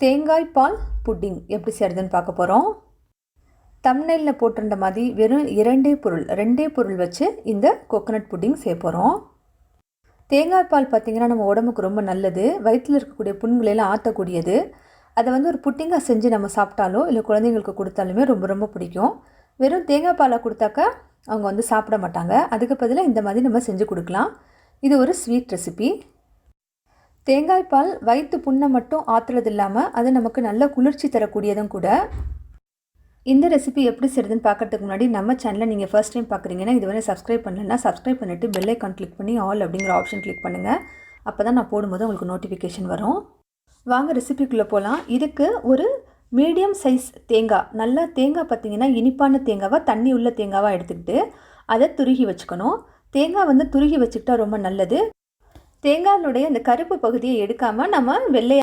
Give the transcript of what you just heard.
தேங்காய் பால் புட்டிங் எப்படி செய்கிறதுன்னு பார்க்க போகிறோம் தம்னெல்லில் போட்டிருந்த மாதிரி வெறும் இரண்டே பொருள் ரெண்டே பொருள் வச்சு இந்த கோகோனட் புட்டிங் செய்ய போகிறோம் தேங்காய் பால் பார்த்திங்கன்னா நம்ம உடம்புக்கு ரொம்ப நல்லது. வயிற்றில் இருக்கக்கூடிய புண்களெல்லாம் ஆற்றக்கூடியது அதை வந்து ஒரு புட்டிங்காக செஞ்சு நம்ம சாப்பிட்டாலோ இல்லை குழந்தைங்களுக்கு கொடுத்தாலுமே ரொம்ப ரொம்ப பிடிக்கும். வெறும் தேங்காய் பாலை கொடுத்தாக்கா அவங்க வந்து சாப்பிட மாட்டாங்க. அதுக்கு பதிலாக இந்த மாதிரி நம்ம செஞ்சு கொடுக்கலாம். இது ஒரு ஸ்வீட் ரெசிபி தேங்காய் பால் வயிற்று புண்ணை மட்டும் ஆற்றுறது இல்லாமல் அது நமக்கு நல்ல குளிர்ச்சி தரக்கூடியதும் கூட. இந்த ரெசிபி எப்படி செய்யுதுன்னு பார்க்கறதுக்கு முன்னாடி நம்ம சேனலை நீங்கள் ஃபர்ஸ்ட் டைம் பார்க்குறீங்கன்னா இதுவரை சப்ஸ்கிரைப் பண்ணலன்னா சப்ஸ்கிரைப் பண்ணிவிட்டு பெல் ஐக்கான் கிளிக் பண்ணி ஆல் அப்படிங்கிற ஆப்ஷன் கிளிக் பண்ணுங்கள் அப்போ தான் நான் போடும்போது உங்களுக்கு நோட்டிஃபிகேஷன் வரும். வாங்க ரெசிபிக்குள்ளே போகலாம் இதுக்கு ஒரு மீடியம் சைஸ் தேங்காய். நல்லா தேங்காய் பார்த்தீங்கன்னா இனிப்பான தேங்காவாக தண்ணி உள்ள தேங்காவாக எடுத்துக்கிட்டு அதை துருகி வச்சுக்கணும். தேங்காய் வந்து துருகி வச்சுக்கிட்டா ரொம்ப நல்லது. தேங்காயினுடைய அந்த கருப்பு பகுதியை எடுக்காமல் நம்ம வெள்ளை